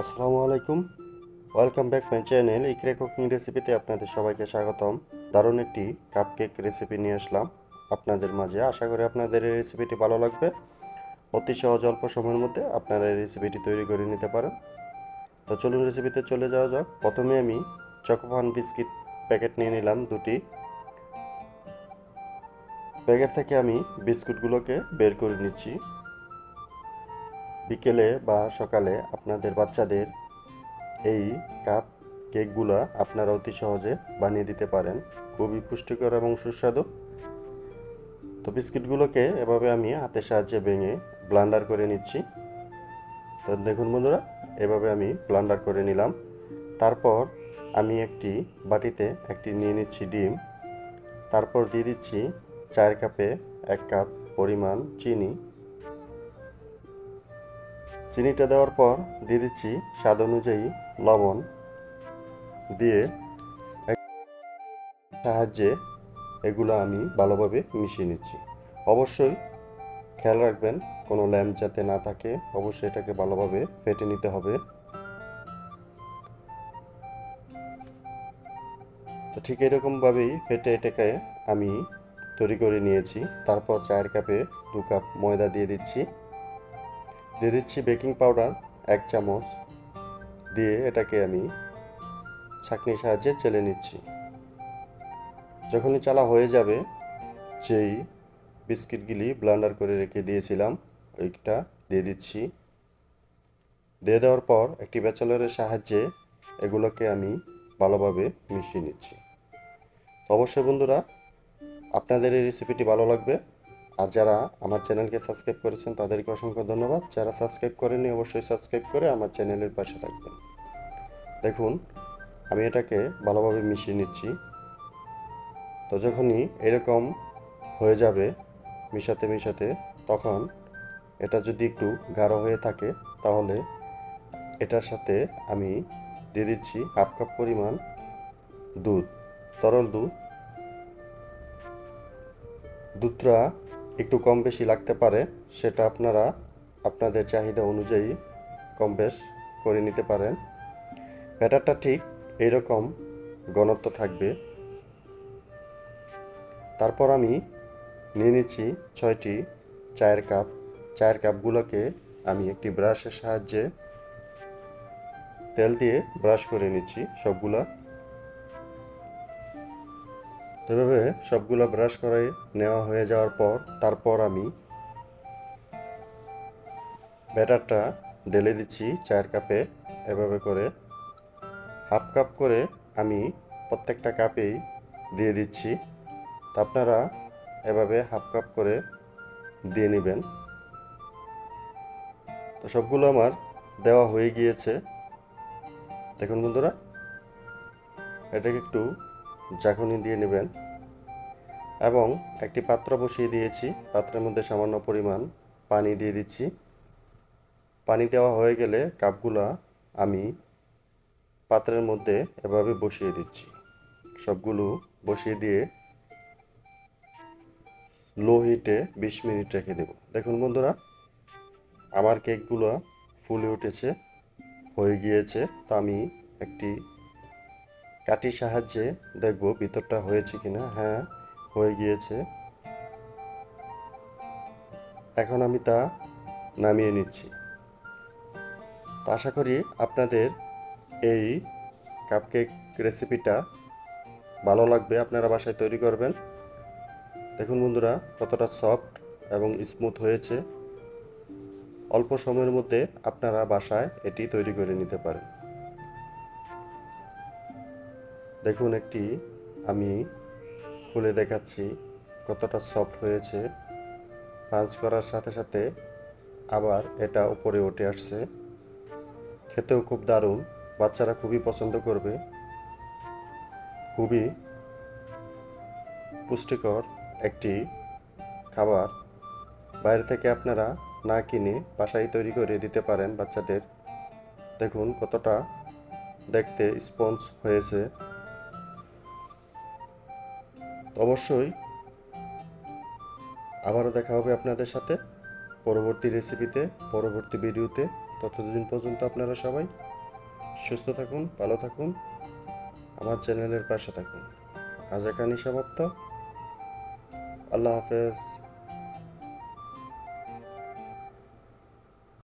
আসসালামু আলাইকুম। Welcome back my channel ইকরে কুকিং রেসিপিতে আপনাদের সবাইকে স্বাগতম। দারুণ একটি কাপকেক রেসিপি নিয়ে আসলাম আপনাদের মাঝে। আশা করি আপনাদের এই রেসিপিটি ভালো লাগবে। অতি সহজ, অল্প সময়ের মধ্যে আপনারা এই রেসিপিটি তৈরি করে নিতে পারেন। তো চলুন রেসিপিতে চলে যাওয়া যাক। প্রথমে আমি চকোপান বিস্কিট প্যাকেট নিয়ে নিলাম দুটি। প্যাকেট থেকে আমি বিস্কুটগুলোকে বের করে নিচ্ছি। বিকেলে বা সকালে আপনাদের বাচ্চাদের এই কাপ কেকগুলো আপনারা অতি সহজে বানিয়ে দিতে পারেন। খুবই পুষ্টিকর এবং সুস্বাদু। তো বিস্কিটগুলোকে এভাবে আমি হাতের সাহায্যে ভেঙে ব্লান্ডার করে নিচ্ছি। তো দেখুন বন্ধুরা, এভাবে আমি ব্লান্ডার করে নিলাম। তারপর আমি একটি বাটিতে একটি নিয়ে নিচ্ছি ডিম। তারপর দিয়ে দিচ্ছি চায়ের কাপে এক কাপ পরিমাণ চিনি। চিনিটা দেওয়ার পর দিয়ে দিচ্ছি স্বাদ অনুযায়ী লবণ দিয়ে সাহায্যে এগুলো আমি ভালোভাবে মিশিয়ে নিচ্ছি। অবশ্যই খেয়াল রাখবেন, কোনো ল্যাম্প যাতে না থাকে, অবশ্যই এটাকে ভালোভাবে ফেটে নিতে হবে। তো ঠিক এরকমভাবেই ফেটে এটাকে আমি তৈরি করে নিয়েছি। তারপর চায়ের কাপে দু কাপ ময়দা দিয়ে দিচ্ছি। দিয়ে দিচ্ছি বেকিং পাউডার এক চামচ দিয়ে এটাকে আমি ছাঁকনির সাহায্যে চেলে নিচ্ছি। যখনই চালা হয়ে যাবে, যেই বিস্কিটগুলি ব্লান্ডার করে রেখে দিয়েছিলাম, ওইটা দিয়ে দিচ্ছি। দিয়ে দেওয়ার পর একটি ব্যাচেলরের সাহায্যে এগুলোকে আমি ভালোভাবে মিশিয়ে নিচ্ছি। অবশ্যই বন্ধুরা, আপনাদের এই রেসিপিটি ভালো লাগবে। আর যারা আমার চ্যানেলকে সাবস্ক্রাইব করেছেন, তাদেরকে অসংখ্য ধন্যবাদ। যারা সাবস্ক্রাইব করেনি অবশ্যই সাবস্ক্রাইব করে আমার চ্যানেলের পাশে থাকবেন। দেখুন, আমি এটাকে ভালোভাবে মিশিয়ে নিচ্ছি। তো যখনই এরকম হয়ে যাবে মিশাতে মিশাতে, তখন এটা যদি একটু গাঢ় হয়ে থাকে, তাহলে এটার সাথে আমি দিয়ে দিচ্ছি হাফ কাপ পরিমাণ দুধ, তরল দুধ। দুধটা একটু কম বেশি লাগতে পারে, সেটা আপনারা আপনাদের চাহিদা অনুযায়ী কম বেশ করে নিতে পারেন। ব্যাটারটা ঠিক এইরকম ঘনত্ব থাকবে। তারপর আমি নিয়ে নিচ্ছি ছয়টি চায়ের কাপ। চায়ের কাপগুলোকে আমি একটি ব্রাশের সাহায্যে তেল দিয়ে ব্রাশ করে নিচ্ছি সবগুলা। এভাবে সবগুলো ব্রাশ করে নেওয়া হয়ে যাওয়ার পর তারপর আমি ব্যাটারটা ঢেলে দিচ্ছি চায়ের কাপে। এভাবে করে হাফ কাপ করে আমি প্রত্যেকটা কাপেই দিয়ে দিচ্ছি। তো আপনারা এভাবে হাফ কাপ করে দিয়ে নেবেন। তো সবগুলো আমার দেওয়া হয়ে গিয়েছে। দেখুন বন্ধুরা, এটাকে একটু জাখনি দিয়ে নেবেন। এবং একটি পাত্র বসিয়ে দিয়েছি। পাত্রের মধ্যে সামান্য পরিমাণ পানি দিয়ে দিচ্ছি। পানি দেওয়া হয়ে গেলে কাপগুলা আমি পাত্রের মধ্যে এভাবে বসিয়ে দিচ্ছি। সবগুলো বসিয়ে দিয়ে লো হিটে বিশ মিনিট রেখে দেব। দেখুন বন্ধুরা, আমার কেকগুলো ফুলে উঠেছে, হয়ে গিয়েছে। তো আমি একটি কাঠির সাহায্যে দেখব ভিতরটা হয়েছে কিনা। হ্যাঁ হয়ে গিয়েছে। এখন আমি তা নামিয়ে নিচ্ছি। তো আশা করি আপনাদের এই কাপকেক রেসিপিটা ভালো লাগবে, আপনারা বাসায় তৈরি করবেন। দেখুন বন্ধুরা, কতটা সফট এবং স্মুথ হয়েছে। অল্প সময়ের মধ্যে আপনারা বাসায় এটি তৈরি করে নিতে পারেন। দেখুন একটি, আমি খুলে দেখাচ্ছি কতটা সফট হয়েছে। পাঞ্চ করার সাথে সাথে আবার এটা উপরে উঠে আসছে। খেতেও খুব দারুণ, বাচ্চারা খুবই পছন্দ করবে। খুবই পুষ্টিকর একটি খাবার। বাইরে থেকে আপনারা না কিনে বাসায় তৈরি করে দিতে পারেন বাচ্চাদের। দেখুন কতটা দেখতে স্পঞ্জ হয়েছে। অবশ্যই। আবারও দেখা হবে আপনাদের সাথে পরবর্তী রেসিপিতে পরবর্তী ভিডিওতে ততদিন পর্যন্ত আপনারা সবাই সুস্থ থাকুন, ভালো থাকুন, আমার চ্যানেলের পাশে থাকুন। আজ এখানেই সমাপ্ত। আল্লাহ হাফেজ।